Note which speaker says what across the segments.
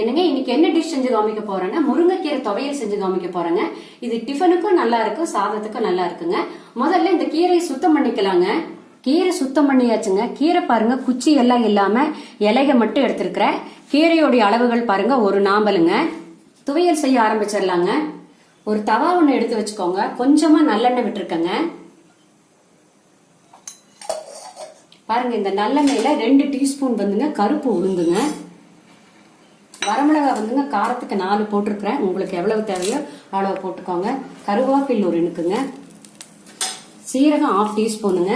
Speaker 1: என்னங்க இன்னைக்கு என்ன டிஷ் செஞ்சு காமிக்க போறேன்னா முருங்கைக்கீரை துவையல் செஞ்சு காமிக்க போறேங்க. இது டிஃபனுக்கும் நல்லா இருக்கும் சாதத்துக்கும் நல்லா இருக்குங்க. முதல்ல இந்த கீரையை சுத்தம் பண்ணிக்கலாங்க. கீரை சுத்தம் பண்ணியாச்சுங்க. கீரை பாருங்க குச்சி எல்லாம் இல்லாம இலைய மட்டும் எடுத்திருக்கிறேன். கீரையோடைய அளவுகள் பாருங்க ஒரு நாம்பலுங்க. துவையல் செய்ய ஆரம்பிச்சிடலாங்க. ஒரு தவா ஒன்று எடுத்து வச்சுக்கோங்க. கொஞ்சமா நல்லெண்ணெய் விட்டுருக்கங்க. பாருங்க இந்த நல்லெண்ணெயில ரெண்டு டீஸ்பூன் வந்துங்க கருப்பு உளுந்துங்க. வரமிளகா வந்துங்க காரத்துக்கு நாலு போட்டிருக்கிறேன். உங்களுக்கு எவ்வளவு தேவையோ அவ்வளவு போட்டுக்கோங்க. கருவேப்பில் ஒரு இனுக்குங்க சீரகம் ஆஃப் டீஸ்பூனுங்க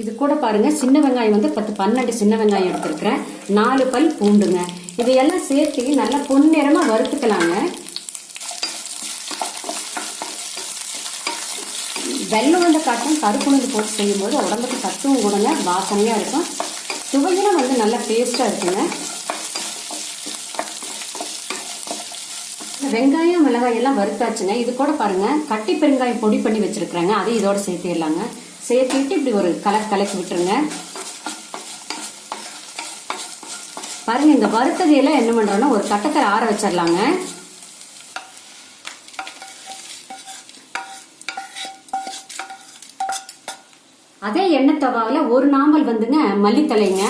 Speaker 1: இது கூட பாருங்க சின்ன வெங்காயம் வந்து பத்து பன்னெண்டு சின்ன வெங்காயம் எடுத்திருக்கிறேன். நாலு பல் பூண்டுங்க. இதையெல்லாம் சேர்த்து நல்லா பொன்னிறமா வறுத்துக்கலாங்க. வெள்ளம் வந்து காட்டும் கருப்புணந்து போட்டு செய்யும்போது உடம்புக்கு சத்தும் கூடங்க வாசனையாக இருக்கும். சுவையிலும் வந்து நல்லா டேஸ்ட்டாக இருக்குங்க. வெங்காயம் மிளகாய் எல்லாம் வறுத்தாச்சுங்க. இது கூட பாருங்க கட்டி பெருங்காயம் பொடி பண்ணி வச்சிருக்கிறாங்க. அதையும் இதோட சேர்த்திடலாங்க. சேர்த்துட்டு இப்படி ஒரு கலர் கலக்கி விட்டுருங்க. பாருங்க இந்த வறுத்ததையெல்லாம் என்ன பண்றோம்னா ஒரு கட்டத்தில் ஆற வச்சிடலாங்க. அதே எண்ணெய் தவாவில் ஒரு நாமல் வந்துங்க மல்லித்தலைங்க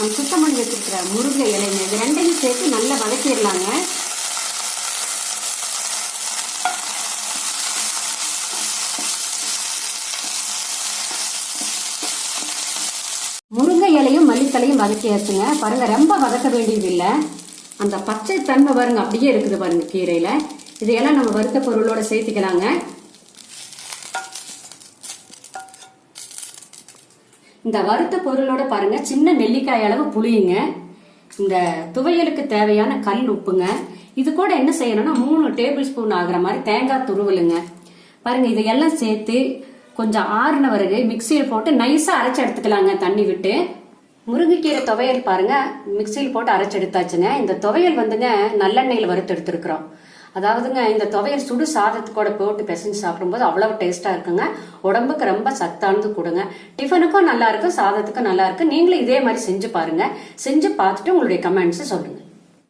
Speaker 1: நான் சுத்தம் பண்ணி வச்சுருக்கிற முருங்கை இலைங்க இது ரெண்டையும் சேர்த்து நல்லா வதக்கிடலாங்க. முருங்கை இலையும் மல்லித்தலையும் வதக்கியாச்சுங்க. பாருங்க ரொம்ப வதக்க வேண்டியது இல்லை அந்த பச்சை தன்மை பாருங்க அப்படியே இருக்குது பாருங்க கீரையில. இதையெல்லாம் நம்ம வறுத்த பொருளோட சேர்த்துக்கலாங்க. இந்த வறுத்த பொருளோட பாருங்க சின்ன நெல்லிக்காய் அளவு புளியுங்க இந்த துவையலுக்கு தேவையான கல் உப்புங்க. இது கூட என்ன செய்யணும்னா மூணு டேபிள் ஸ்பூன் ஆகுற மாதிரி தேங்காய் துருவலுங்க. பாருங்க இதையெல்லாம் சேர்த்து கொஞ்சம் ஆறுன பிறகு மிக்சியில் போட்டு நைஸா அரைச்சு எடுத்துக்கலாங்க தண்ணி விட்டு. முருங்கைக்கீரை துவையல் பாருங்க மிக்சியில் போட்டு அரைச்சு எடுத்தாச்சுங்க. இந்த துவையல் வந்துங்க நல்லெண்ணெயில் வறுத்து எடுத்துருக்குறோம். அதாவதுங்க இந்த துவையை சுடு சாதத்துக்கூட போட்டு பிசைஞ்சு சாப்பிடும்போது அவ்வளவு டேஸ்டா இருக்குங்க. உடம்புக்கு ரொம்ப சத்தானது கொடுங்க. டிஃபனுக்கும் நல்லா இருக்கும் சாதத்துக்கும் நல்லா இருக்கு. நீங்களும் இதே மாதிரி செஞ்சு பாருங்க. செஞ்சு பார்த்துட்டு உங்களுடைய கமெண்ட்ஸ் சொல்லுங்க.